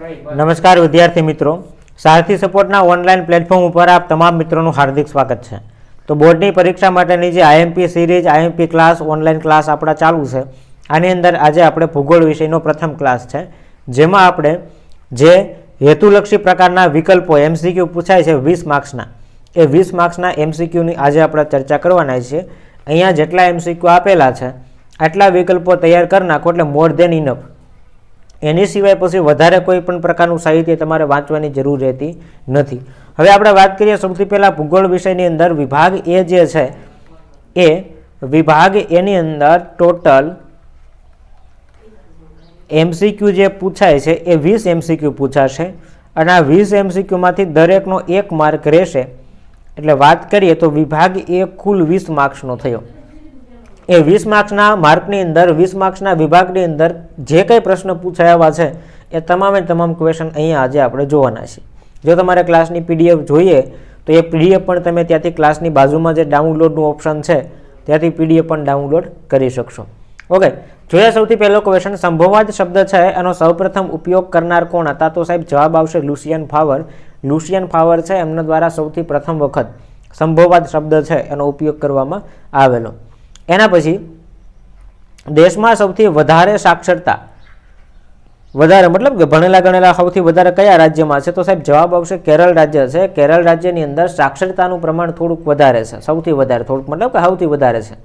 નમસ્કાર વિદ્યાર્થી મિત્રો. સારથી સપોર્ટના ઓનલાઈન પ્લેટફોર્મ ઉપર આપ તમામ મિત્રોનું હાર્દિક સ્વાગત છે. તો બોર્ડની પરીક્ષા માટેની જે IMP series IMP class, online class આપણા ચાલુ છે. આની અંદર આજે આપણે ભૂગોળ વિષયનો પ્રથમ ક્લાસ છે. જેમાં આપણે જે હેતુલક્ષી પ્રકારના વિકલ્પો એમસીક્યુ પૂછાય છે વીસ માર્ક્સના. એ વીસ માર્ક્સના એમસીક્યુની આજે આપણે ચર્ચા કરવાના છીએ અહીંયા જેટલા એમસીક્યુ આપેલા છે, આટલા વિકલ્પો તૈયાર કરી નાખો એટલે મોર દેન ઇનફ એની સિવાય પછી વધારે કોઈ પણ પ્રકારનું સાહિત્ય તમારે વાંચવાની જરૂર રહેતી નથી. હવે આપણે વાત કરીએ સૌથી પહેલાં ભૂગોળ વિષયની અંદર વિભાગ એ જે છે, એ વિભાગ એની અંદર ટોટલ એમસીક્યુ જે પૂછાય છે, એ વીસ એમસીક્યુ પૂછાશે અને આ વીસ એમસીક્યુમાંથી દરેકનો એક માર્ક રહેશે. એટલે વાત કરીએ તો વિભાગ એ કુલ વીસ માર્ક્સનો થયો. એ વીસ માર્ક્સના માર્કની અંદર, વીસ માર્ક્સના વિભાગની અંદર જે કંઈ પ્રશ્ન પૂછાયા છે, એ તમામે તમામ ક્વેશ્ચન અહીંયા આજે આપણે જોવાના છે જો તમારે ક્લાસની પીડીએફ જોઈએ, તો એ પીડીએફ પણ તમે ત્યાંથી ક્લાસની બાજુમાં જે ડાઉનલોડનું ઓપ્શન છે, ત્યાંથી પીડીએફ પણ ડાઉનલોડ કરી શકશો. ઓકે જોઈએ સૌથી પહેલો ક્વેશ્ચન સંભોવાદ શબ્દ છે, એનો સૌપ્રથમ ઉપયોગ કરનાર કોણ? હતા તો સાહેબ જવાબ આવશે લુસિયન ફાવર. લુસિયન ફાવર છે, એમના દ્વારા સૌથી પ્રથમ વખત સંભોવાદ શબ્દ છે, એનો ઉપયોગ કરવામાં આવેલો. એના પછી દેશમાં સૌથી વધારે સાક્ષરતા, વધારે મતલબ કે ભણેલા ગણેલા સૌથી વધારે કયા રાજ્યમાં છે? તો સાહેબ જવાબ આવશે કેરળ રાજ્ય છે. કેરળ રાજ્યની અંદર સાક્ષરતાનું પ્રમાણ થોડુંક વધારે છે. સૌથી વધારે, થોડુંક મતલબ કે સૌથી વધારે છે.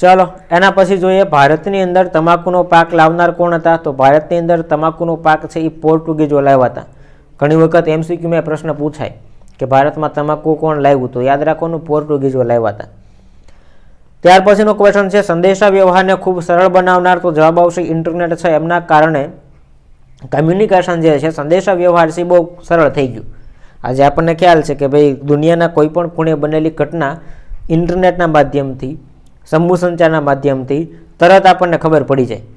ચાલો, એના પછી જોઈએ ભારતની અંદર તમાકુનો પાક લાવનાર કોણ હતા? તો ભારતની અંદર તમાકુનો પાક છે એ પોર્ટુગીઝો લાવ્યા હતા. ઘણી વખત એમસીક્યુ મેં પ્રશ્ન પૂછાય. કે ભારતમાં તમાકુ કોણ લાવ્યું તો યાદ રાખવાનું પોર્ટુગીઝો લાવ્યા હતા. ત્યાર પછીનો ક્વેશ્ચન છે સંદેશા વ્યવહારને ખૂબ સરળ બનાવનાર તો જવાબ આવશે ઇન્ટરનેટ છે. એમના કારણે કમ્યુનિકેશન જે છે સંદેશા વ્યવહાર છે બહુ સરળ થઈ ગયું. આજે આપણને ખ્યાલ છે કે ભાઈ દુનિયાના કોઈ પણ ખૂણે બનેલી ઘટના ઇન્ટરનેટના માધ્યમથી સમૂહ સંચારના માધ્યમથી તરત આપણને ખબર પડી જાય.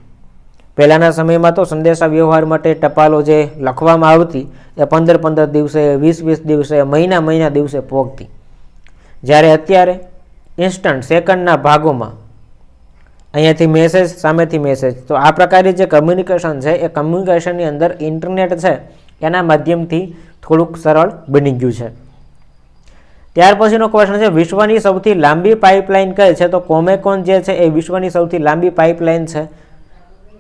પહેલાંના સમયમાં તો સંદેશા વ્યવહાર માટે ટપાલો જે લખવામાં આવતી એ પંદર પંદર દિવસે, વીસ વીસ દિવસે, મહિના મહિના દિવસે પહોંચતી જ્યારે અત્યારે ઇન્સ્ટન્ટ સેકન્ડના ભાગોમાં અહીંયાથી મેસેજ સામેથી મેસેજ તો આ પ્રકારની જે કમ્યુનિકેશન છે, એ કમ્યુનિકેશનની અંદર ઇન્ટરનેટ છે, એના માધ્યમથી થોડુંક સરળ બની ગયું છે. ત્યાર પછીનો ક્વેશ્ચન છે, વિશ્વની સૌથી લાંબી પાઇપલાઇન કઈ છે? તો કોમેકોન જે છે, એ વિશ્વની સૌથી લાંબી પાઇપલાઇન છે.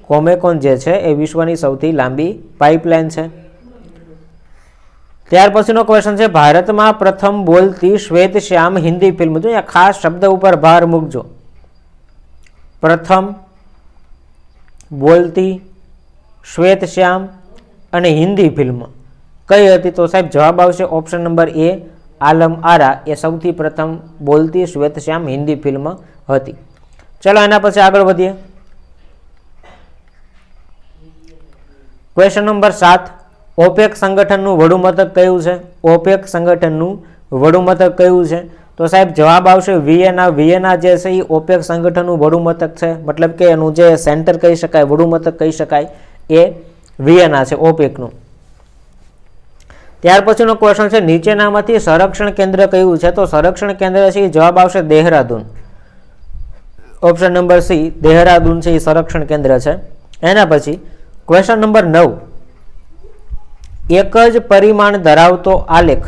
કોમેકોન જે છે એ વિશ્વની સૌથી લાંબી પાઇપલાઇન છે. ત્યાર પછીનો ક્વેશ્ચન છે, ભારતમાં પ્રથમ બોલતી શ્વેત શ્યામ હિન્દી ફિલ્મ જો, અહીંયા ખાસ શબ્દ ઉપર ભાર મૂકજો. પ્રથમ બોલતી શ્વેત શ્યામ અને હિન્દી ફિલ્મ કઈ હતી? તો સાહેબ જવાબ આવશે ઓપ્શન નંબર એ આલમ આરા. એ સૌથી પ્રથમ બોલતી શ્વેત શ્યામ હિન્દી ફિલ્મ હતી. ચલો એના પછી આગળ વધીએ. ક્વેશ્ચન નંબર સાત. ઓપેક સંગઠનનું વડું મથક કયું છે? ઓપેક સંગઠનનું વડુ મથક કયું છે? તો સાહેબ, જવાબ આવશે વિયેના વિયેના જે છે એ ઓપેક સંગઠનનું વડુ મથક છે. મતલબ કે એનું જે સેન્ટર કહી શકાય, વડું મથક કહી શકાય, એ વિયેના છે ઓપેકનું ત્યાર પછીનો ક્વેશ્ચન છે, નીચેનામાંથી સંરક્ષણ કેન્દ્ર કયું છે? તો સંરક્ષણ કેન્દ્ર છે એ જવાબ આવશે Dehradun. Option number C, Dehradun છે એ સંરક્ષણ કેન્દ્ર છે. એના પછી ક્વેશ્ચન નંબર નવ. એક જ પરિમાણ ધરાવતો આલેખ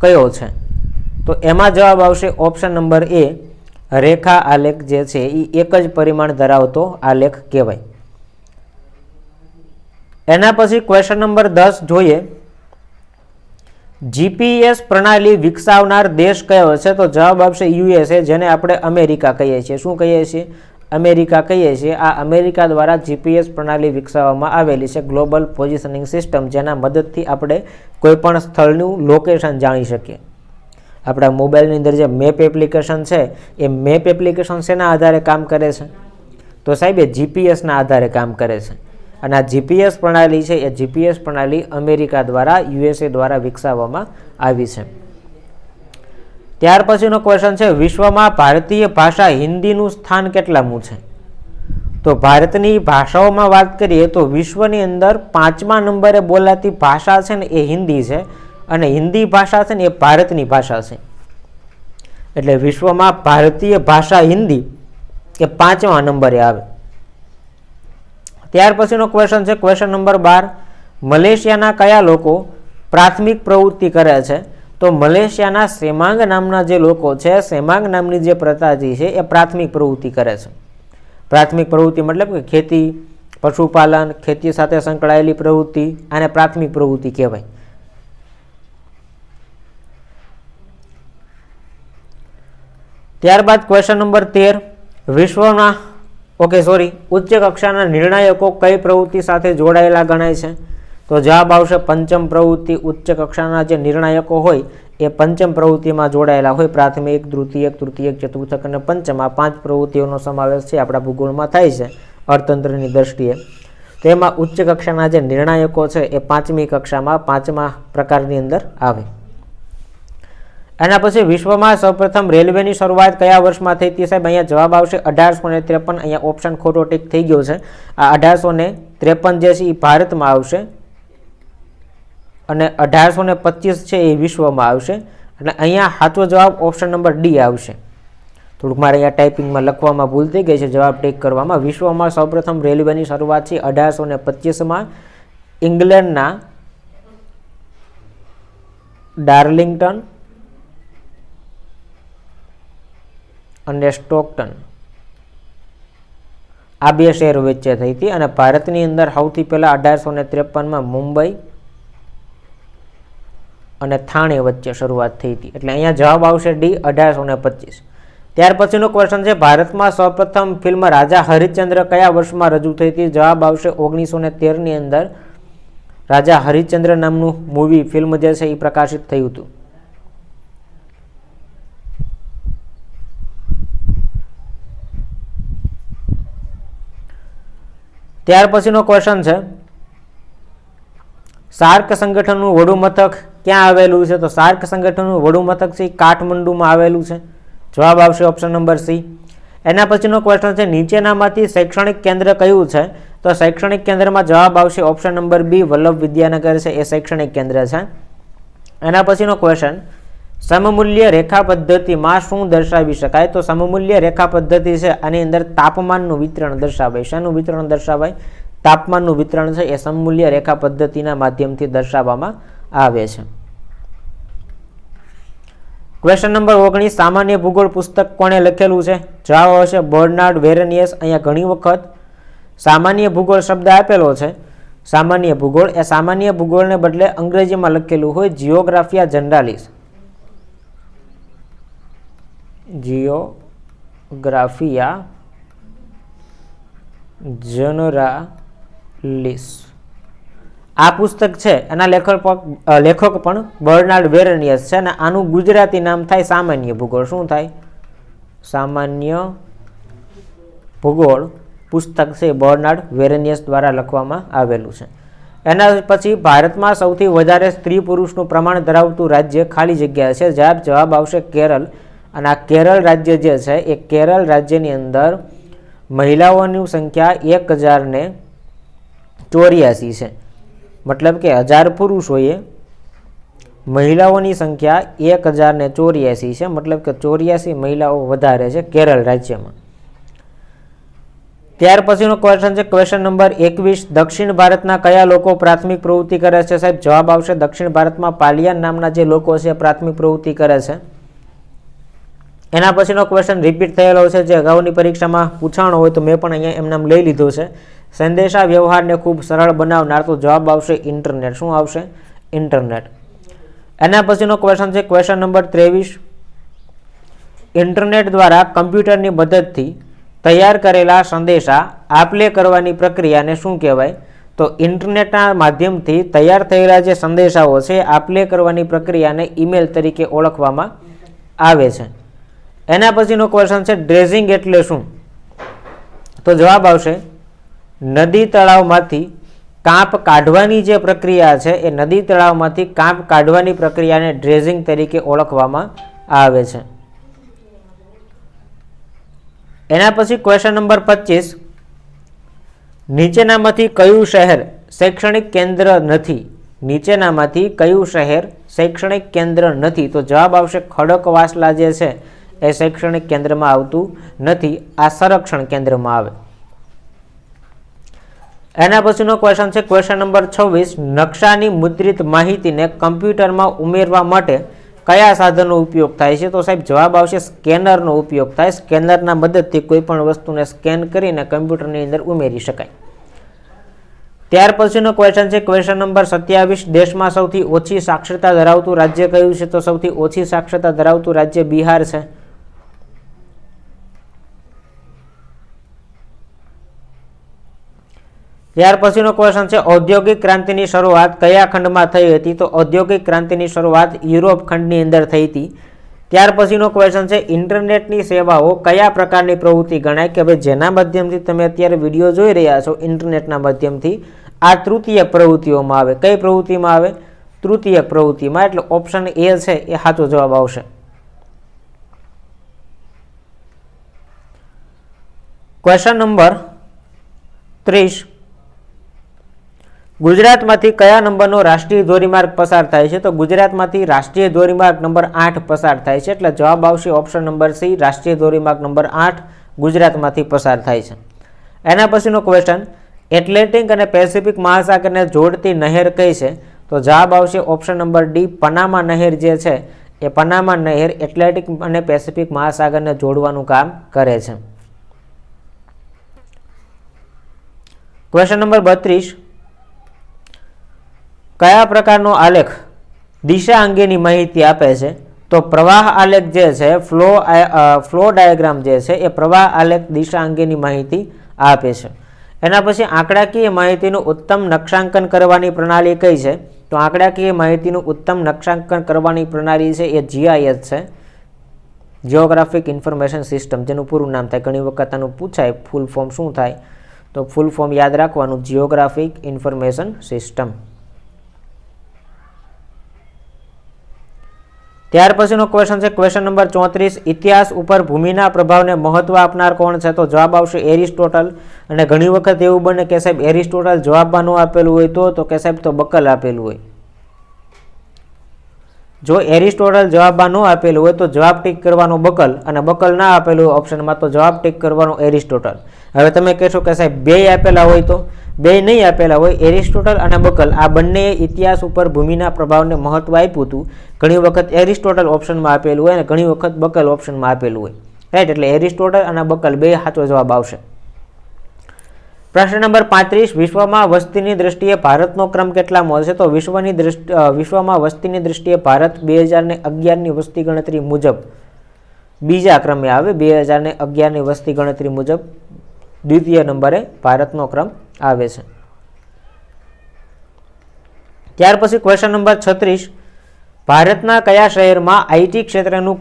કયો છે? તો એમાં જવાબ આવશે ઓપ્શન નંબર એ રેખા આલેખ જે છે એ એક જ પરિમાણ ધરાવતો આલેખ કહેવાય. એના પછી ક્વેશ્ચન નંબર દસ જોઈએ. જીપીએસ પ્રણાલી વિકસાવનાર દેશ કયો છે? તો જવાબ આવશે યુએસએ જેને આપણે અમેરિકા કહીએ છીએ. શું કહીએ છીએ? અમેરિકા કહીએ છીએ, આ અમેરિકા દ્વારા જીપીએસ પ્રણાલી વિકસાવવામાં આવેલી છે, ગ્લોબલ પોઝિશનિંગ સિસ્ટમ જેના મદદથી આપણે કોઈપણ સ્થળનું લોકેશન જાણી શકીએ. આપણા મોબાઈલની અંદર જે મેપ એપ્લિકેશન છે, એ મેપ એપ્લિકેશન શેના આધારે કામ કરે છે? તો સાહેબ, એ જીપીએસના આધારે કામ કરે છે. અને આ જીપીએસ પ્રણાલી છે, એ જીપીએસ પ્રણાલી અમેરિકા દ્વારા, યુએસએ દ્વારા વિકસાવવામાં આવી છે. ત્યાર પછીનો ક્વેશ્ચન છે, વિશ્વમાં ભારતીય ભાષા હિન્દીનું સ્થાન કેટલામું છે? તો ભારતની ભાષાઓમાં વાત કરીએ તો વિશ્વની અંદર પાંચમા નંબરે બોલાતી ભાષા છે ને એ હિન્દી છે અને હિન્દી ભાષા છે ને એ ભારતની ભાષા છે. એટલે વિશ્વમાં ભારતીય ભાષા હિન્દી એ પાંચમા નંબરે આવે. ત્યાર પછીનો ક્વેશ્ચન છે ક્વેશ્ચન નંબર બાર. મલેશિયાના કયા લોકો પ્રાથમિક પ્રવૃત્તિ કરે છે? તો મલેશિયાના સેમાંગ નામના જે લોકો છે, સેમાંગ નામની જે પ્રજાતિ છે, એ પ્રાથમિક પ્રવૃત્તિ કરે છે. પ્રાથમિક પ્રવૃત્તિ મતલબ કે ખેતી, પશુપાલન, ખેતી સાથે સંકળાયેલી પ્રવૃત્તિ આને પ્રાથમિક પ્રવૃત્તિ કહેવાય. ત્યારબાદ ક્વેશ્ચન નંબર તેર, વિશ્વના ઓકે સોરી ઉચ્ચ કક્ષાના નિર્ણાયકો કઈ પ્રવૃત્તિ સાથે જોડાયેલા ગણાય છે? તો જવાબ આવશે પંચમ પ્રવૃત્તિ ઉચ્ચ કક્ષાના જે નિર્ણાયકો હોય, એ પંચમ પ્રવૃત્તિમાં જોડાયેલા હોય. પ્રાથમિક તૃતીયક તૃતીયક, ચતુર્થક અને પંચમ આ પાંચ પ્રવૃત્તિઓનો સમાવેશ છે, આપણા ભૂગોળમાં થાય છે, અર્થતંત્રની દ્રષ્ટિએ. તો એમાં ઉચ્ચ કક્ષાના જે નિર્ણાયકો છે, એ પાંચમી કક્ષામાં પાંચમા પ્રકારની અંદર આવે. એના પછી વિશ્વમાં સૌપ્રથમ રેલવેની શરૂઆત કયા વર્ષમાં થઈ હતી સાહેબ? અહીંયા જવાબ આવશે અઢારસો ને ત્રેપન. અહીંયા ઓપ્શન ખોટો ટીક થઈ ગયો છે. આ અઢારસો ને ત્રેપન જે છે એ ભારતમાં આવશે. અને અઢારસો ને પચીસ છે એ વિશ્વમાં આવશે. એટલે અહીંયા સાચો જવાબ ઓપ્શન નંબર ડી આવશે. થોડુંક મારે અહીંયા ટાઈપિંગમાં લખવામાં ભૂલ થઈ ગઈ છે. જવાબ ટેક કરવામાં. વિશ્વમાં સૌપ્રથમ રેલવેની શરૂઆત છે અઢારસો ને પચીસમાં. ઇંગ્લેન્ડના ડાર્લિંગટન અને સ્ટોકટન. આ બે શહેરો વચ્ચે થઈ હતી અને ભારતની અંદર સૌથી પહેલાં અઢારસો ને ત્રેપનમાં મુંબઈ અને થાણે વચ્ચે શરૂઆત થઈ હતી. એટલે અહીંયા જવાબ આવશે ડી અઢારસો ને પચીસ. ત્યાર પછીનો ક્વેશ્ચન છે, ભારતમાં સૌપ્રથમ ફિલ્મ રાજા હરિશ્ચંદ્ર કયા વર્ષમાં રજૂ થઈ હતી? જવાબ આવશે ઓગણીસો ને તેરની અંદર. રાજા હરિશ્ચંદ્ર નામનું મૂવી ફિલ્મ જે છે એ પ્રકાશિત થયું હતું. ત્યાર પછીનો ક્વેશ્ચન છે, સાર્ક સંગઠનનું વડુ મથક ક્યાં આવેલું છે? તો સાર્ક સંગઠનનું વડુ મથક છે કાઠમંડુમાં આવેલું છે. જવાબ આવશે ઓપ્શન નંબર સી એના પછીનો ક્વેશ્ચન છે, નીચેનામાંથી શૈક્ષણિક કેન્દ્ર કયું છે? તો શૈક્ષણિક કેન્દ્રમાં જવાબ આવશે option number B Vallabh Vidyanagar છે, એ શૈક્ષણિક કેન્દ્ર છે. એના પછીનો ક્વેશ્ચન સમમૂલ્ય રેખા પદ્ધતિમાં શું દર્શાવી શકાય? તો સમમૂલ્ય રેખા પદ્ધતિ છે, આની અંદર તાપમાનનું વિતરણ દર્શાવાય. શાનું વિતરણ દર્શાવાય? તાપમાનનું વિતરણ છે, એ સમમૂલ્ય રેખા પદ્ધતિના માધ્યમથી દર્શાવવામાં આવે છે. ક્વેશ્ચન નંબર ઓગણીસ, સામાન્ય ભૂગોળ પુસ્તક કોણે લખેલું છે? જવાબ આવશે બર્નાર્ડ વેરનિયસ. અહીંયા ઘણી વખત સામાન્ય ભૂગોળ શબ્દ આપેલો છે. સામાન્ય ભૂગોળ એ સામાન્ય ભૂગોળને બદલે અંગ્રેજીમાં લખેલું હોય જીઓગ્રાફિયા જનરાલિસ જીઓગ્રાફિયા જનરાલિસ આ પુસ્તક છે એના લેખક લેખક પણ બર્નાર્ડ વેરનિયસ છે અને આનું ગુજરાતી નામ થાય સામાન્ય ભૂગોળ. શું થાય? સામાન્ય ભૂગોળ પુસ્તક છે બર્નાર્ડ વેરેનિયસ દ્વારા લખવામાં આવેલું છે. એના પછી ભારતમાં સૌથી વધારે સ્ત્રી પુરુષનું પ્રમાણ ધરાવતું રાજ્ય ખાલી જગ્યા છે. જવાબ જવાબ આવશે કેરળ. અને આ કેરળ રાજ્ય જે છે એ કેરળ રાજ્યની અંદર મહિલાઓની સંખ્યા એક હજારને ચોર્યાસી છે. મતલબ કે હજાર પુરુષોએ મહિલાઓની સંખ્યા એક હજારને ચોર્યાસી છે. મતલબ કે ચોર્યાસી મહિલાઓ વધારે છે કેરળ રાજ્યમાં. ત્યાર પછીનો ક્વેશ્ચન છે ક્વેશ્ચન નંબર એકવીસ. દક્ષિણ ભારતના કયા લોકો પ્રાથમિક પ્રવૃત્તિ કરે છે? સાહેબ, જવાબ આવશે દક્ષિણ ભારતમાં પાલિયાન નામના જે લોકો છે પ્રાથમિક પ્રવૃત્તિ કરે છે. એના પછીનો ક્વેશ્ચન રિપીટ થયેલો છે. જે અગાઉની પરીક્ષામાં પૂછાણો હોય તો મેં પણ અહીંયા એમને લઈ લીધો છે. સંદેશા વ્યવહારને ખૂબ સરળ બનાવનાર તો જવાબ આવશે ઇન્ટરનેટ. શું આવશે? ઇન્ટરનેટ. એના પછીનો ક્વેશ્ચન છે ક્વેશ્ચન નંબર ત્રેવીસ. ઇન્ટરનેટ દ્વારા કમ્પ્યુટરની મદદથી તૈયાર કરેલા સંદેશા આપલે કરવાની પ્રક્રિયાને શું કહેવાય? તો ઇન્ટરનેટના માધ્યમથી તૈયાર થયેલા જે સંદેશાઓ છે, આપલે કરવાની પ્રક્રિયાને ઈમેલ તરીકે ઓળખવામાં આવે છે. એના પછીનો ક્વેશ્ચન છે, ડ્રેઝિંગ એટલે શું? તો જવાબ આવશે નદી તળાવમાંથી કાંપ કાઢવાની જે પ્રક્રિયા છે, એ નદી તળાવમાંથી કાંપ કાઢવાની પ્રક્રિયાને ડ્રેઝિંગ તરીકે ઓળખવામાં આવે છે. એના પછી ક્વેશ્ચન નંબર પચીસ. નીચેનામાંથી કયું શહેર શૈક્ષણિક કેન્દ્ર નથી? નીચેનામાંથી કયું શહેર શૈક્ષણિક કેન્દ્ર નથી? તો જવાબ આવશે ખડકવાસલા જે છે, એ શૈક્ષણિક કેન્દ્રમાં આવતું નથી. આ સંરક્ષણ કેન્દ્રમાં આવે. એના પછીનો ક્વેશ્ચન છે ક્વેશ્ચન નંબર છવ્વીસ, નકશાની મુદ્રિત માહિતીને કમ્પ્યુટરમાં ઉમેરવા માટે કયા સાધનનો ઉપયોગ થાય છે? તો સાહેબ, જવાબ આવશે સ્કેનરનો ઉપયોગ થાય. સ્કેનરના મદદથી કોઈ પણ વસ્તુને સ્કેન કરીને કમ્પ્યુટરની અંદર ઉમેરી શકાય. ત્યાર પછીનો ક્વેશ્ચન છે ક્વેશ્ચન નંબર સત્યાવીસ, દેશમાં સૌથી ઓછી સાક્ષરતા ધરાવતું રાજ્ય કયું છે? તો સૌથી ઓછી સાક્ષરતા ધરાવતું રાજ્ય બિહાર છે. ત્યાર પછીનો ક્વેશ્ચન છે, ઔદ્યોગિક ક્રાંતિની શરૂઆત કયા ખંડમાં થઈ હતી? તો ઔદ્યોગિક ક્રાંતિની શરૂઆત યુરોપ ખંડની અંદર થઈ હતી. ત્યાર પછીનો ક્વેશ્ચન છે, ઇન્ટરનેટની સેવાઓ કયા પ્રકારની પ્રવૃત્તિ ગણાય? કે ભાઈ જેના માધ્યમથી તમે અત્યારે વીડિયો જોઈ રહ્યા છો, ઇન્ટરનેટના માધ્યમથી, આ તૃતીય પ્રવૃત્તિઓમાં આવે. કઈ પ્રવૃત્તિમાં આવે? તૃતીય પ્રવૃત્તિમાં. એટલે ઓપ્શન એ છે, એ સાચો જવાબ આવશે. ક્વેશ્ચન નંબર ત્રીસ. ગુજરાતમાંથી કયા નંબરનો રાષ્ટ્રીય ધોરીમાર્ગ પસાર થાય છે? તો ગુજરાતમાંથી રાષ્ટ્રીય ધોરીમાર્ગ નંબર આઠ પસાર થાય છે. એટલે જવાબ આવશે ઓપ્શન નંબર સી, રાષ્ટ્રીય ધોરીમાર્ગ નંબર આઠ ગુજરાતમાંથી પસાર થાય છે. એના પછીનો ક્વેશ્ચન એટલેન્ટિક અને પેસિફિક મહાસાગરને જોડતી નહેર કઈ છે? તો જવાબ આવશે ઓપ્શન નંબર ડી, પનામા નહેર જે છે, એ પનામા નહેર એટલેન્ટિક અને પેસિફિક મહાસાગરને જોડવાનું કામ કરે છે. ક્વેશ્ચન નંબર બત્રીસ કયા પ્રકારનો આલેખ દિશા અંગેની માહિતી આપે છે? તો પ્રવાહ આલેખ જે છે, ફ્લો ફ્લો ડાયાગ્રામ જે છે, એ પ્રવાહ આલેખ દિશા અંગેની માહિતી આપે છે. એના પછી આંકડાકીય માહિતીનું ઉત્તમ નકશાંકન કરવાની પ્રણાલી કઈ છે? તો આંકડાકીય માહિતીનું ઉત્તમ નકશાંકન કરવાની પ્રણાલી છે એ જીઆઈએસ છે. જિયોગ્રાફિક ઇન્ફોર્મેશન સિસ્ટમ જેનું પૂરું નામ થાય. ઘણી વખત આનું પૂછાય, ફૂલ ફોર્મ શું થાય? તો ફૂલ ફોર્મ યાદ રાખવાનું જિયોગ્રાફિક ઇન્ફોર્મેશન સિસ્ટમ ત્યાર પછીનો ક્વેશ્ચન છે ક્વેશ્ચન નંબર ચોત્રીસ, ઇતિહાસ ઉપર ભૂમિના પ્રભાવને મહત્વ આપનાર કોણ છે? તો જવાબ આવશે એરિસ્ટોટલ. અને ઘણી વખત એવું બને કે સાહેબ, એરિસ્ટોટલ જવાબમાં આપેલું હોય તો તો કે સાહેબ, તો બકલ આપેલું હોય. જો એરિસ્ટોટલ જવાબમાં ન આપેલું હોય તો જવાબ ટીક કરવાનો બકલ અને બકલ ના આપેલું ઓપ્શનમાં તો જવાબ ટીક કરવાનો એરિસ્ટોટલ. હવે તમે કહેશો કે સાહેબ બે આપેલા હોય તો? બે નહીં આપેલા હોય, એરિસ્ટોટલ અને બકલ. આ બંને ઇતિહાસ ઉપર ભૂમિના પ્રભાવને મહત્વ આપ્યું હતું. ઘણી વખત એરિસ્ટોટલ ઓપ્શનમાં આપેલું હોય અને ઘણી વખત બકલ ઓપ્શનમાં આપેલું હોય. રાઈટ એટલે એરિસ્ટોટલ અને બકલ બે સાચો જવાબ આવશે. પ્રશ્ન નંબર પાંત્રીસ, વિશ્વમાં વસ્તીની દ્રષ્ટિએ ભારતનો ક્રમ કેટલામો છે? તો વિશ્વની દ્રષ્ટિ વિશ્વમાં વસ્તીની દ્રષ્ટિએ ભારત બે હજારને અગિયારની વસ્તી ગણતરી મુજબ બીજા ક્રમે આવે, બે હજારને અગિયારની વસ્તી ગણતરી મુજબ દ્વિતીય નંબરે ભારતનો ક્રમ આવે છે. ત્યાર પછી ક્વેશ્ચન નંબર છત્રીસ ભારતના કયા શહેરમાં આઈટી ક્ષેત્રનું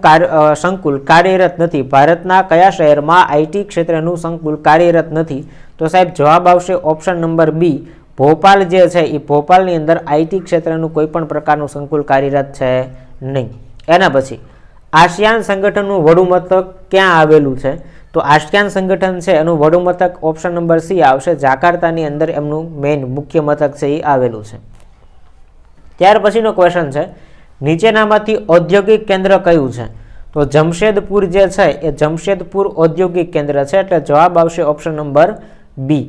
સંકુલ કાર્યરત નથી? ભારતના કયા શહેરમાં આઈટી ક્ષેત્રનું સંકુલ કાર્યરત નથી? તો સાહેબ જવાબ આવશે ઓપ્શન નંબર બી. ભોપાલ જે છે એ ભોપાલની અંદર આઈટી ક્ષેત્રનું કોઈ પણ પ્રકારનું સંકુલ કાર્યરત છે નહીં. એના પછી, આસિયાન સંગઠનનું વડુ મથક ક્યાં આવેલું છે? તો આસિયાન સંગઠન છે, એનું વડુ મથક ઓપ્શન નંબર સી આવશે. જાકાર્તાની અંદર એમનું મેઇન મુખ્ય મથક છે એ આવેલું છે. ત્યાર પછીનો ક્વેશ્ચન છે નીચેનામાંથી ઔદ્યોગિક કેન્દ્ર કયું છે? તો જમશેદપુર જે છે, એ જમશેદપુર ઔદ્યોગિક કેન્દ્ર છે, એટલે જવાબ આવશે option number B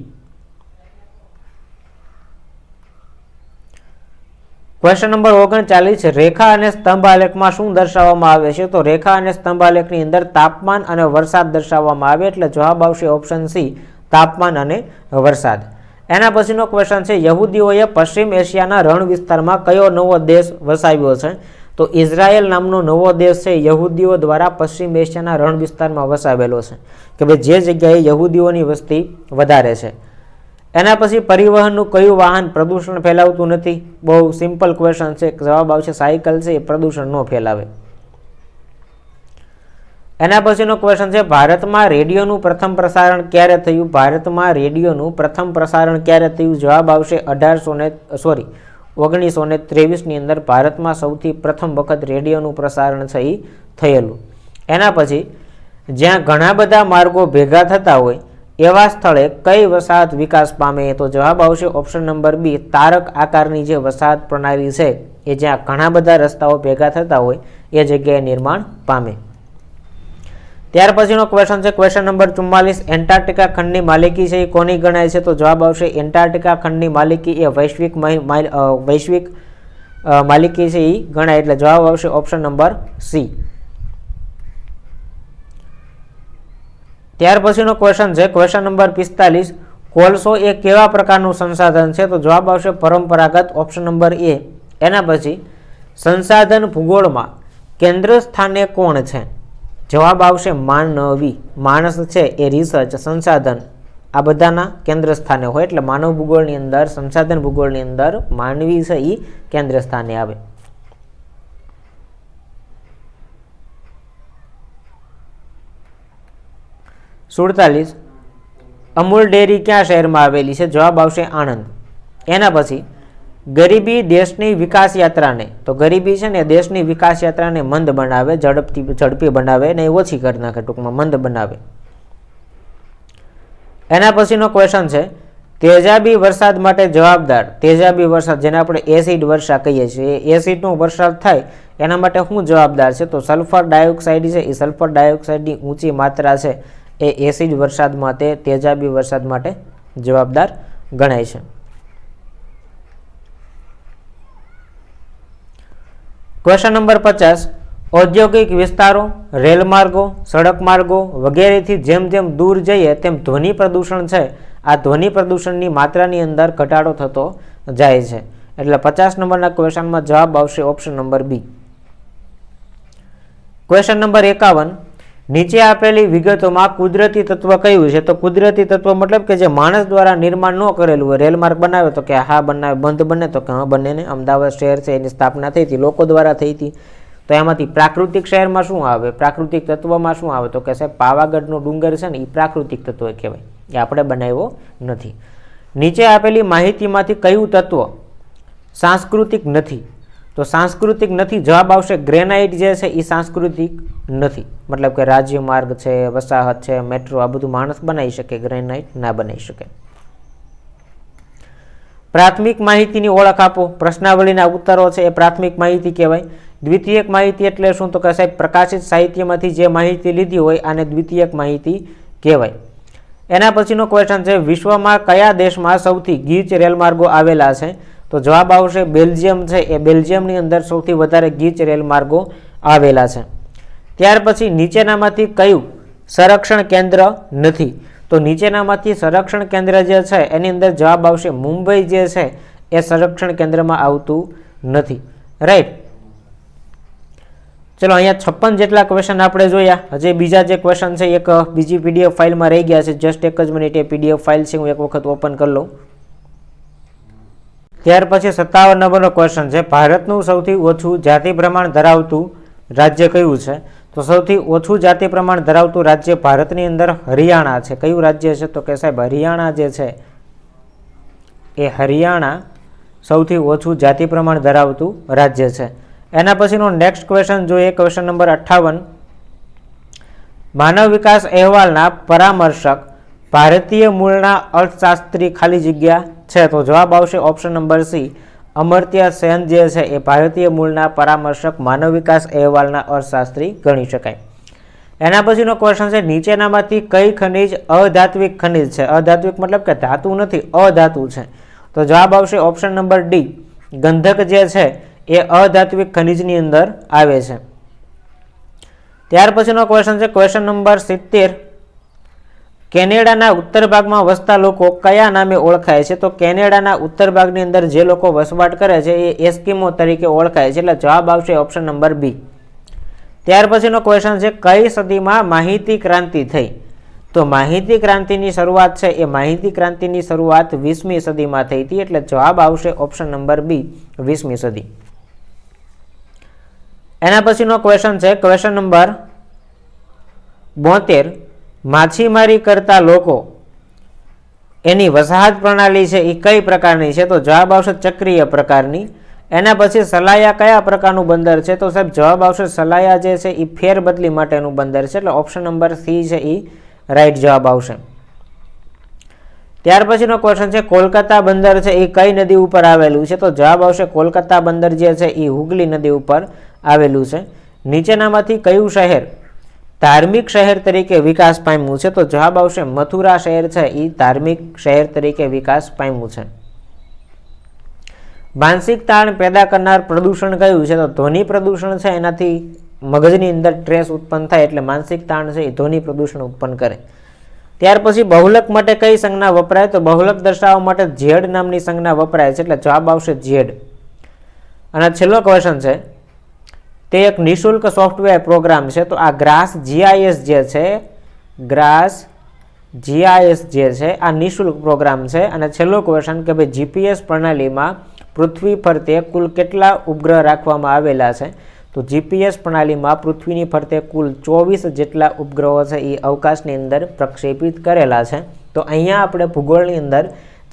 question number ઓગણચાલીસ, રેખા અને સ્તંભ આલેખમાં શું દર્શાવવામાં આવે છે? તો રેખા અને સ્તંભ આલેખની અંદર તાપમાન અને વરસાદ દર્શાવવામાં આવે, એટલે જવાબ આવશે ઓપ્શન સી તાપમાન અને વરસાદ. એના પછીનો ક્વેશ્ચન છે, યહૂદીઓએ પશ્ચિમ એશિયાના રણ વિસ્તારમાં કયો નવો દેશ વસાવ્યો છે? તો ઇઝરાયલ નામનો નવો દેશ છે, યહૂદીઓ દ્વારા પશ્ચિમ એશિયાના રણ વિસ્તારમાં વસાવેલો છે. કે ભાઈ જે જગ્યાએ યહૂદીઓની વસ્તી વધારે છે. એના પછી પરિવહનનું કયું વાહન પ્રદૂષણ ફેલાવતું નથી? બહુ સિમ્પલ ક્વેશ્ચન છે, જવાબ આવશે, સાયકલ છે, એ પ્રદૂષણ ન ફેલાવે. એના પછીનો ક્વેશ્ચન છે, ભારતમાં રેડિયોનું પ્રથમ પ્રસારણ ક્યારે થયું? ભારતમાં રેડિયોનું પ્રથમ પ્રસારણ ક્યારે થયું? જવાબ આવશે અઢારસો ને સોરી ઓગણીસો ને ત્રેવીસની અંદર ભારતમાં સૌથી પ્રથમ વખત રેડિયોનું પ્રસારણ એ થયેલું. એના પછી, જ્યાં ઘણા બધા માર્ગો ભેગા થતા હોય, એવા સ્થળે કઈ વસાહત વિકાસ પામે? તો જવાબ આવશે ઓપ્શન નંબર બી, તારક આકારની જે વસાહત પ્રણાલી છે, એ જ્યાં ઘણા બધા રસ્તાઓ ભેગા થતા હોય, એ જગ્યાએ નિર્માણ પામે. ત્યાર પછીનો ક્વેશ્ચન છે ક્વેશ્ચન નંબર ચુમ્માલીસ. એન્ટાર્ટિકા ખંડની માલિકી છે એ કોની ગણાય છે? તો જવાબ આવશે એન્ટાર્ટિકા ખંડની માલિકી એ વૈશ્વિક વૈશ્વિક માલિકી છે એ ગણાય. એટલે જવાબ આવશે ઓપ્શન નંબર સી ત્યાર પછીનો ક્વેશ્ચન છે ક્વેશ્ચન નંબર પિસ્તાલીસ. કોલસો એ કેવા પ્રકારનું સંસાધન છે? તો જવાબ આવશે પરંપરાગત ઓપ્શન નંબર એ એના પછી, સંસાધન ભૂગોળમાં કેન્દ્ર સ્થાને કોણ છે? જવાબ આવશે માનવી. માણસ છે એ રિસર્ચ સંસાધન. આ બધાના કેન્દ્ર સ્થાને હોય એટલે માનવ ભૂગોળની અંદર, સંસાધન ભૂગોળની અંદર માનવી છે એ કેન્દ્ર સ્થાને આવે. સુડતાલીસ. અમૂલ ડેરી ક્યાં શહેરમાં આવેલી છે? જવાબ આવશે આણંદ. એના પછી ગરીબી દેશની વિકાસ યાત્રાને, તો ગરીબી છે ને દેશની વિકાસ યાત્રાને મંદ બનાવે, ઝડપથી, ઝડપી બનાવે ને ઓછી કરી નાખે, ટૂંકમાં મંદ બનાવે. એના પછીનો ક્વેશ્ચન છે, તેજાબી વરસાદ માટે જવાબદાર, તેજાબી વરસાદ જેને આપણે એસિડ વર્ષા કહીએ છીએ એસિડનો વરસાદ થાય, એના માટે શું જવાબદાર છે? તો સલ્ફર ડાયોક્સાઇડ છે, એ સલ્ફર ડાયોક્સાઇડની ઊંચી માત્રા છે, એ એસિડ વરસાદ માટે તેજાબી વરસાદ માટે જવાબદાર ગણાય છે. ક્વેશ્ચન નંબર પચાસ. ઔદ્યોગિક વિસ્તારો રેલ માર્ગો સડક માર્ગો વગેરેથી જેમ જેમ દૂર જઈએ તેમ ધ્વનિ પ્રદૂષણ છે. આ ધ્વનિ પ્રદૂષણની માત્રાની અંદર ઘટાડો થતો જાય છે. એટલે પચાસ નંબરના ક્વેશ્ચનમાં જવાબ આવશે option number B question number એકાવન. નીચે આપેલી વિગતોમાં કુદરતી તત્વ કયું છે? તો કુદરતી તત્વ મતલબ કે જે માણસ દ્વારા નિર્માણ ન કરેલું હોય રેલમાર્ગ બનાવે તો કે હા બનાવે બંધ બને તો કે હા બંનેને અમદાવાદ શહેર છે, એની સ્થાપના થઈ હતી, લોકો દ્વારા થઈ હતી. તો એમાંથી પ્રાકૃતિક શહેરમાં શું આવે? પ્રાકૃતિક તત્વમાં શું આવે? તો કે સાહેબ પાવાગઢનો ડુંગર છે ને એ પ્રાકૃતિક તત્વ કહેવાય. એ આપણે બનાવ્યો નથી. નીચે આપેલી માહિતીમાંથી કયું તત્વ સાંસ્કૃતિક નથી? તો સાંસ્કૃતિક નથી, જવાબ આવશે ગ્રેનાઇટ જે છે એ સાંસ્કૃતિક નથી. મતલબ કે રાજ્ય માર્ગ છે, વસાહત છે, મેટ્રો, આ બધું માણસ બનાવી શકે, ગ્રેનાઇટ ના બનાવી શકે. પ્રાથમિક માહિતીની ઓળખ આપો. પ્રશ્નાવલીના ઉત્તરો છે એ પ્રાથમિક માહિતી કહેવાય. દ્વિતીયક માહિતી એટલે શું? તો કે સાહેબ, પ્રકાશિત સાહિત્યમાંથી જે માહિતી લીધી હોય આને દ્વિતીયક માહિતી કહેવાય. એના પછીનો ક્વેશ્ચન છે, વિશ્વમાં કયા દેશમાં સૌથી ગીચ રેલમાર્ગો આવેલા છે? તો જવાબ આવશે બેલ્જિયમ છે. એ બેલ્જિયમની અંદર સૌથી વધારે ગીચ રેલ માર્ગો આવેલા છે. ત્યાર પછી નીચેનામાંથી કયું સંરક્ષણ કેન્દ્ર નથી? તો નીચેનામાંથી સંરક્ષણ કેન્દ્ર જે છે, એની અંદર જવાબ આવશે મુંબઈ જે છે, એ સંરક્ષણ કેન્દ્રમાં આવતું નથી. રાઈટ ચલો, અહીંયા છપ્પન જેટલા ક્વેશ્ચન આપણે જોયા. હજી બીજા જે ક્વેશ્ચન છે, એક બીજી પીડીએફ ફાઇલમાં રહી ગયા છે. જસ્ટ એક જ મિનિટ એ પીડીએફ ફાઇલ છે. હું એક વખત ઓપન કરી લઉં. ત્યાર પછી સત્તાવન નંબરનો ક્વેશ્ચન છે. ભારતનું સૌથી ઓછું જાતિ પ્રમાણ ધરાવતું રાજ્ય કયું છે? તો સૌથી ઓછું જાતિ પ્રમાણ ધરાવતું રાજ્ય ભારતની અંદર હરિયાણા છે. કયું રાજ્ય છે? તો કે સાહેબ, હરિયાણા જે છે, એ હરિયાણા સૌથી ઓછું જાતિ પ્રમાણ ધરાવતું રાજ્ય છે. એના પછીનો નેક્સ્ટ ક્વેશ્ચન જોઈએ. ક્વેશ્ચન નંબર અઠ્ઠાવન. માનવ વિકાસ અહેવાલના પરામર્શક ભારતીય મૂળના અર્થશાસ્ત્રી ખાલી જગ્યા છે. તો જવાબ આવશે option number C Amartya Sen જે છે એ ભારતીય મૂળના પરામર્શક માનવ વિકાસ અહેવાલના અર્થશાસ્ત્રી ગણી શકાય. એના પછીનો ક્વેશ્ચન છે, નીચેનામાંથી કઈ ખનિજ અધાત્વિક ખનિજ છે? અધાત્વિક મતલબ કે ધાતુ નથી, અધાતુ છે. તો જવાબ આવશે ઓપ્શન નંબર ડી ગંધક જે છે એ અધાત્વિક ખનિજની અંદર આવે છે. ત્યાર પછીનો ક્વેશ્ચન છે ક્વેશ્ચન નંબર સિત્તેર. કેનેડાના ઉત્તર ભાગમાં વસતા લોકો કયા નામે ઓળખાય છે? તો કેનેડાના ઉત્તર ભાગની અંદર જે લોકો વસવાટ કરે છે, એ એસ્કિમો તરીકે ઓળખાય છે. એટલે જવાબ આવશે ઓપ્શન નંબર બી. ત્યાર પછીનો ક્વેશ્ચન છે, કઈ સદીમાં માહિતી ક્રાંતિ થઈ? તો માહિતી ક્રાંતિની શરૂઆત છે, એ માહિતી ક્રાંતિની શરૂઆત વીસમી સદીમાં થઈ હતી. એટલે જવાબ આવશે ઓપ્શન નંબર બી, વીસમી સદી. એના પછીનો ક્વેશ્ચન છે ક્વેશ્ચન નંબર બોતેર. માછીમારી કરતા લોકો એની વસાહત પ્રણાલી છે એ કઈ પ્રકારની છે? તો જવાબ આવશે ચક્રીય પ્રકારની. એના પછી સલાયા કયા પ્રકારનું બંદર છે? તો સાહેબ જવાબ આવશે સલાયા જે છે એ ફેરબદલી માટેનું બંદર છે. એટલે ઓપ્શન નંબર સી છે એ રાઈટ જવાબ આવશે. ત્યાર પછીનો ક્વેશ્ચન છે, કોલકાતા બંદર છે એ કઈ નદી ઉપર આવેલું છે? તો જવાબ આવશે કોલકાતા બંદર જે છે એ હુગલી નદી ઉપર આવેલું છે. નીચેનામાંથી કયું શહેર ધાર્મિક શહેર તરીકે વિકાસ પામ્યું છે, તો જવાબ આવશે મથુરા શહેર છે. એ ધાર્મિક શહેર તરીકે વિકાસ પામ્યું છે. માનસિક તાણ પેદા કરનાર પ્રદૂષણ કયું છે, તો ધ્વનિ પ્રદૂષણ છે, એનાથી મગજની અંદર સ્ટ્રેસ ઉત્પન્ન થાય એટલે માનસિક તાણ છે એ ધ્વનિ પ્રદૂષણ ઉત્પન્ન કરે. ત્યાર પછી બહુલક માટે કઈ સંજ્ઞા વપરાય, તો બહુલક દર્શાવવા માટે ઝેડ નામની સંજ્ઞા વપરાય છે, એટલે જવાબ આવશે ઝેડ. અને છેલ્લો ક્વેશ્ચન છે તે એક નિઃશુલ્ક સોફ્ટવેર પ્રોગ્રામ છે. તો આ ગ્રાસ જીઆઈએસ જે છે, ગ્રાસ જીઆઈએસ જે છે, આ નિઃશુલ્ક પ્રોગ્રામ છે. અને છેલ્લો ક્વેશ્ચન કે ભાઈ જીપીએસ પ્રણાલીમાં પૃથ્વી ફરતે કુલ કેટલા ઉપગ્રહ રાખવામાં આવેલા છે? તો જીપીએસ પ્રણાલીમાં પૃથ્વીની ફરતે કુલ ચોવીસ જેટલા ઉપગ્રહો છે એ અવકાશની અંદર પ્રક્ષેપિત કરેલા છે. તો અહીંયા આપણે ભૂગોળની અંદર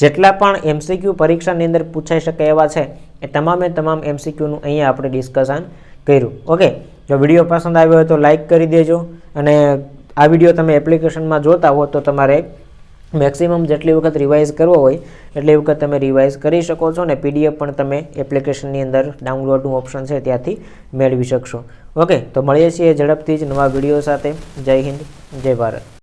જેટલા પણ એમસીક્યુ પરીક્ષાની અંદર પૂછાઈ શકે એવા છે, એ તમામે તમામ એમસીક્યુનું અહીંયા આપણે ડિસ્કશન કર્યું. ઓકે જો વીડિયો પસંદ આવ્યો હોય તો લાઇક કરી દેજો અને આ વીડિયો તમે એપ્લિકેશનમાં જોતા હો તો તમારે મેક્સિમમ જેટલી વખત રિવાઇઝ કરવો હોય એટલી વખત તમે રિવાઇઝ કરી શકો છો અને પીડીએફ પણ તમે એપ્લિકેશનની અંદર ડાઉનલોડનું ઓપ્શન છે ત્યાંથી મેળવી શકશો. ઓકે તો મળીએ છીએ ઝડપથી જ નવા વીડિયો સાથે. જય હિન્દ. જય ભારત.